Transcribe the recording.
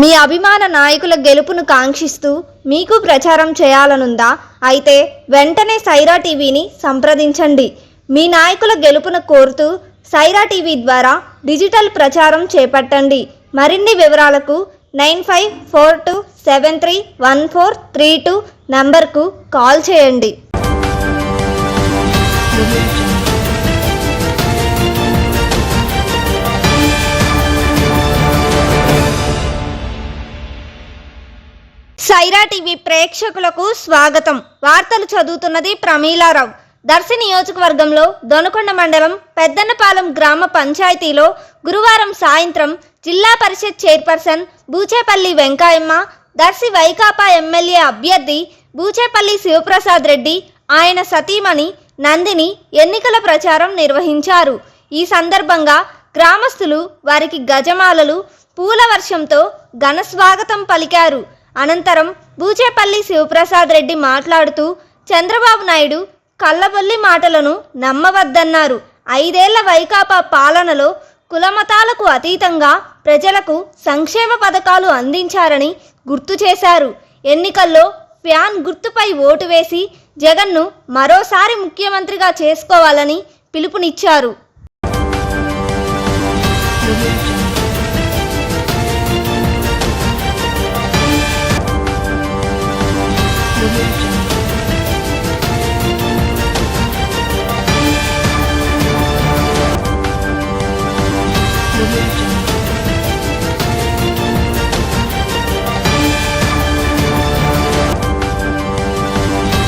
మీ అభిమాన నాయకుల గెలుపును కాంక్షిస్తూ మీకు ప్రచారం చేయాలనుందా? అయితే వెంటనే సైరా టీవీని సంప్రదించండి. మీ నాయకుల గెలుపును కోరుతూ సైరా టీవీ ద్వారా డిజిటల్ ప్రచారం చేపట్టండి. మరిన్ని వివరాలకు nine five four two seven three one four three two నంబర్కు కాల్ చేయండి. సైరా టీవీ ప్రేక్షకులకు స్వాగతం. వార్తలు చదువుతున్నది ప్రమీలారావు. దర్శి నియోజకవర్గంలో దొనకొండ మండలం పెద్దన్నపాలెం గ్రామ పంచాయతీలో గురువారం సాయంత్రం జిల్లా పరిషత్ చైర్పర్సన్ బూచేపల్లి వెంకాయమ్మ దర్శి వైకాపా ఎమ్మెల్యే అభ్యర్థి బూచేపల్లి శివప్రసాద్ రెడ్డి ఆయన సతీమణి నందిని ఎన్నికల ప్రచారం నిర్వహించారు. ఈ సందర్భంగా గ్రామస్తులు వారికి గజమాలలు పూల వర్షంతో ఘన స్వాగతం పలికారు. అనంతరం బూచేపల్లి శివప్రసాద్ రెడ్డి మాట్లాడుతూ చంద్రబాబు నాయుడు కళ్ళబొల్లి మాటలను నమ్మవద్దన్నారు. ఐదేళ్ళ వైకాపా పాలనలో కులమతాలకు అతీతంగా ప్రజలకు సంక్షేమ పథకాలు అందించారని గుర్తు చేశారు. ఎన్నికల్లో ఫ్యాన్ గుర్తుపై ఓటు వేసి జగన్ను మరోసారి ముఖ్యమంత్రిగా చేసుకోవాలని పిలుపునిచ్చారు. Revolution.